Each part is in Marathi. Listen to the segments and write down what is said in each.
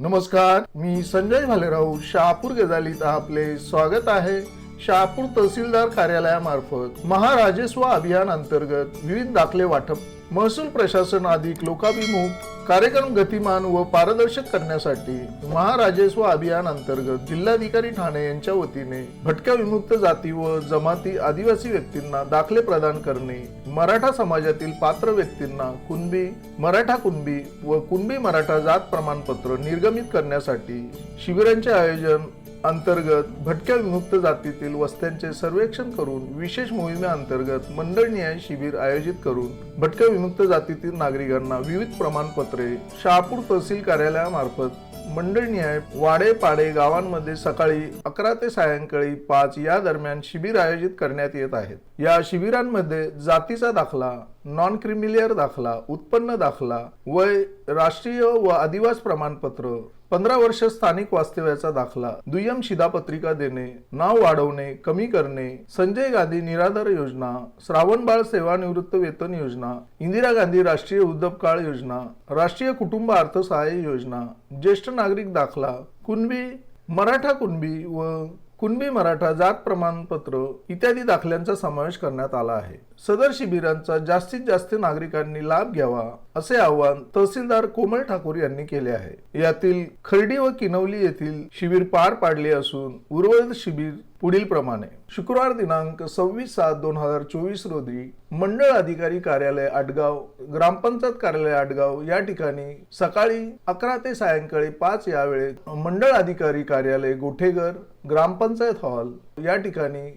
नमस्कार मी संजय भालेराव शहापूर गजालीत आपले स्वागत आहे. शहापूर तहसीलदार कार्यालयामार्फत महाराजस्व अभियान अंतर्गत विविध दाखले वाटप महसूल प्रशासन अधिक लोकाभिमुख कार्यक्रम गतिमान व पारदर्शक करण्यासाठी महाराजस्व अभियान अंतर्गत जिल्हाधिकारी ठाणे यांच्या वतीने भटक्या विमुक्त जाती व जमाती आदिवासी व्यक्तींना दाखले प्रदान करणे मराठा समाजातील पात्र व्यक्तींना कुणबी मराठा कुणबी व कुणबी मराठा जात प्रमाणपत्र निर्गमित करण्यासाठी शिबिरांचे आयोजन अंतर्गत भटक्या विमुक्त जातीतील वस्त्यांचे सर्वेक्षण करून विशेष मोहिमेअंतर्गत मंडळ न्याय शिबिर आयोजित करून भटक्या विमुक्त जातीतील नागरिकांना विविध प्रमाणपत्रे शहापूर तहसील कार्यालयामार्फत मंडळ न्याय वाडे पाडे गावांमध्ये सकाळी अकरा ते सायंकाळी पाच या दरम्यान शिबिर आयोजित करण्यात येत आहेत. या शिबिरांमध्ये जातीचा दाखला नॉन क्रिमिलियर दाखला उत्पन्न दाखला वय राष्ट्रीय व आदिवास प्रमाणपत्र पंधरा वर्ष स्थानिक वास्तव्याचा दाखला दुय्यम शिधापत्रिका देणे नाव वाढवणे कमी करणे संजय गांधी निराधार योजना श्रावणबाळ सेवानिवृत्त वेतन योजना इंदिरा गांधी राष्ट्रीय उद्योगकाळ योजना राष्ट्रीय कुटुंब अर्थसहाय्य योजना ज्येष्ठ नागरिक दाखला कुणबी मराठा कुणबी व कुणबी मराठा जात प्रमाणपत्र इत्यादी दाखल्यांचा समावेश करण्यात आला आहे. सदर शिबिरांचा जास्तीत जास्त नागरिकांनी लाभ घ्यावा असे आवाहन तहसीलदार कोमल ठाकूर यांनी केले आहे. यातील खर्डी व किनवली येथील शिबिर पार पाडले असून उर्वरित शिबिर पुढील प्रमाणे शुक्रवार दिनांक सव्वीस सात दोन हजार चोवीस रोजी मंडळ अधिकारी कार्यालय आडगाव ग्रामपंचायत कार्यालय आडगाव या ठिकाणी सकाळी अकरा ते सायंकाळी पाच या वेळेत मंडळ अधिकारी कार्यालय गोठेगर ग्रामपंचायत हॉल या ठिकाणी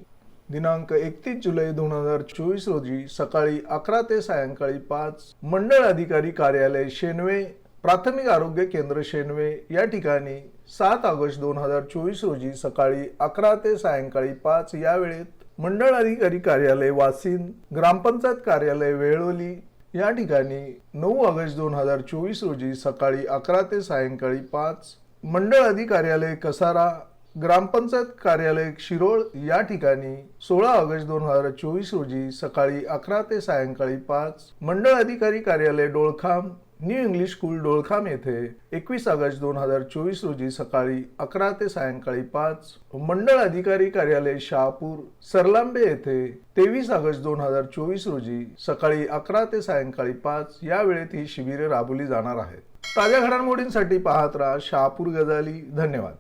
दिनांक एकतीस जुलै दोन हजार चोवीस रोजी सकाळी अकरा ते सायंकाळी पाच मंडळ अधिकारी कार्यालय शेनवे प्राथमिक आरोग्य केंद्र शेनवे या ठिकाणी सात ऑगस्ट दोन हजार चोवीस रोजी सकाळी अकरा ते सायंकाळी पाच या वेळेत मंडळ अधिकारी कार्यालय वासिन ग्रामपंचायत कार्यालय वेळोली या ठिकाणी नऊ ऑगस्ट दोन हजार चोवीस रोजी सकाळी अकरा ते सायंकाळी पाच मंडळ अधिकार्यालय कसारा ग्रामपंचायत कार्यालय शिरोळ या ठिकाणी सोळा ऑगस्ट दोन हजार चोवीस रोजी सकाळी अकरा ते सायंकाळी पाच मंडळ अधिकारी कार्यालय Dolkham new English school Dolkham येथे एकवीस ऑगस्ट दोन हजार चोवीस रोजी सकाळी अकरा ते सायंकाळी पाच मंडळ अधिकारी कार्यालय शहापूर सरलांबे येथे तेवीस ऑगस्ट दोन हजार चोवीस रोजी सकाळी अकरा ते सायंकाळी पाच या वेळेत ही शिबिरे राबवली जाणार आहेत. ताज्या घडामोडींसाठी पाहत राहा शहापूर गजाली. धन्यवाद.